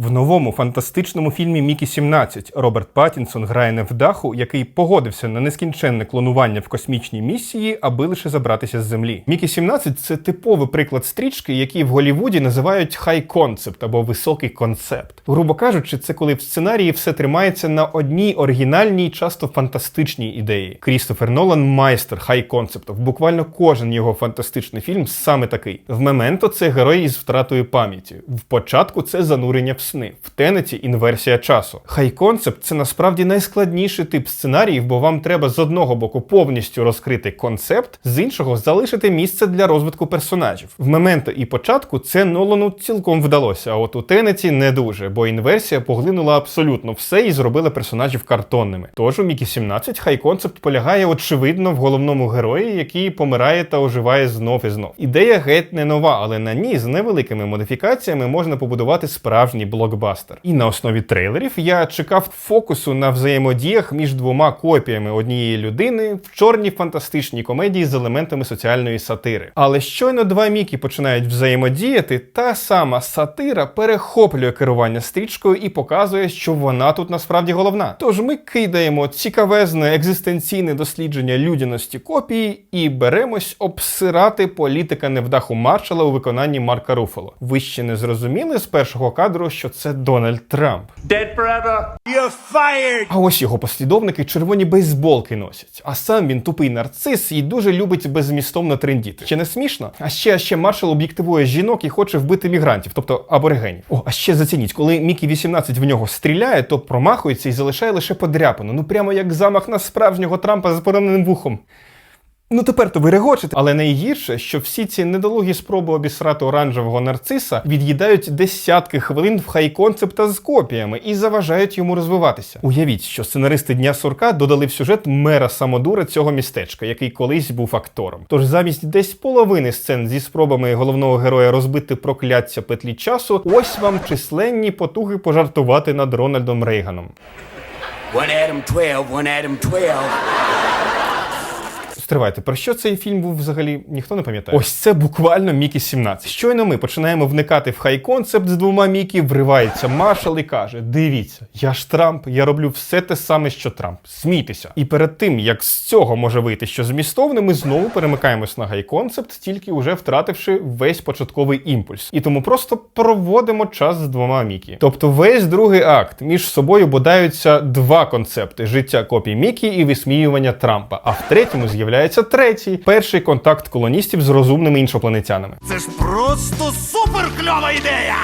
В новому фантастичному фільмі Мікі 17 Роберт Паттінсон грає невдаху, який погодився на нескінченне клонування в космічній місії, аби лише забратися з землі. Мікі 17 це типовий приклад стрічки, які в Голлівуді називають хай концепт або високий концепт. Грубо кажучи, це коли в сценарії все тримається на одній оригінальній, часто фантастичній ідеї. Крістофер Нолан майстер хай концептів. Буквально кожен його фантастичний фільм саме такий. В Мементо це герой із втратою пам'яті. В початку це занурення в сни. В Тенеті інверсія часу. Хай концепт це насправді найскладніший тип сценаріїв, бо вам треба з одного боку повністю розкрити концепт, з іншого залишити місце для розвитку персонажів. В Мементо і початку це Нолану цілком вдалося. А от у Тенеті не дуже, бо інверсія поглинула абсолютно все і зробила персонажів картонними. Тож у Мікі 17 хай концепт полягає очевидно в головному герої, який помирає та оживає знов і знов. Ідея геть не нова, але на ній з невеликими модифікаціями можна побудувати справжній блокбастер. І на основі трейлерів я чекав фокусу на взаємодіях між двома копіями однієї людини в чорній фантастичній комедії з елементами соціальної сатири. Але щойно два мікі починають взаємодіяти, та сама сатира перехоплює керування стрічкою і показує, що вона тут насправді головна. Тож ми кидаємо цікавезне екзистенційне дослідження людяності копії і беремось обсирати політика невдаху Маршала у виконанні Марка Руфало. Ви ще не зрозуміли з першого кадру, що це Дональд Трамп. Dead forever. А ось його послідовники червоні бейсболки носять. А сам він тупий нарцис і дуже любить беззмістовно трендіти. Чи не смішно? А ще, а ще маршал об'єктивує жінок і хоче вбити мігрантів, тобто аборигенів. О, а ще зацініть, коли Мікі 18 в нього стріляє, то промахується і залишає лише подряпину. Ну прямо як замах на справжнього Трампа з пораненим вухом. Ну тепер то ви регочете, але найгірше, що всі ці недолугі спроби обісрати оранжевого нарциса від'їдають десятки хвилин в хай концепта з копіями і заважають йому розвиватися. Уявіть, що сценаристи дня сурка додали в сюжет мера самодура цього містечка, який колись був актором. Тож замість десь половини сцен зі спробами головного героя розбити прокляття петлі часу, ось вам численні потуги пожартувати над Рональдом Рейганом. One Adam 12, one Adam 12. Стривайте, про що цей фільм був взагалі ніхто не пам'ятає. Ось це буквально Мікі 17. Щойно ми починаємо вникати в хай концепт з двома Мікі, вривається маршал і каже: Дивіться, я ж Трамп, я роблю все те саме, що Трамп. Смійтеся. І перед тим як з цього може вийти щось змістовне, ми знову перемикаємось на хай концепт, тільки уже втративши весь початковий імпульс. І тому просто проводимо час з двома Мікі. Тобто весь другий акт між собою бодаються два концепти: життя копій Мікі і висміювання Трампа. А в третьому з'являється третій перший контакт колоністів з розумними іншопланетянами. Це ж просто супер кльова ідея!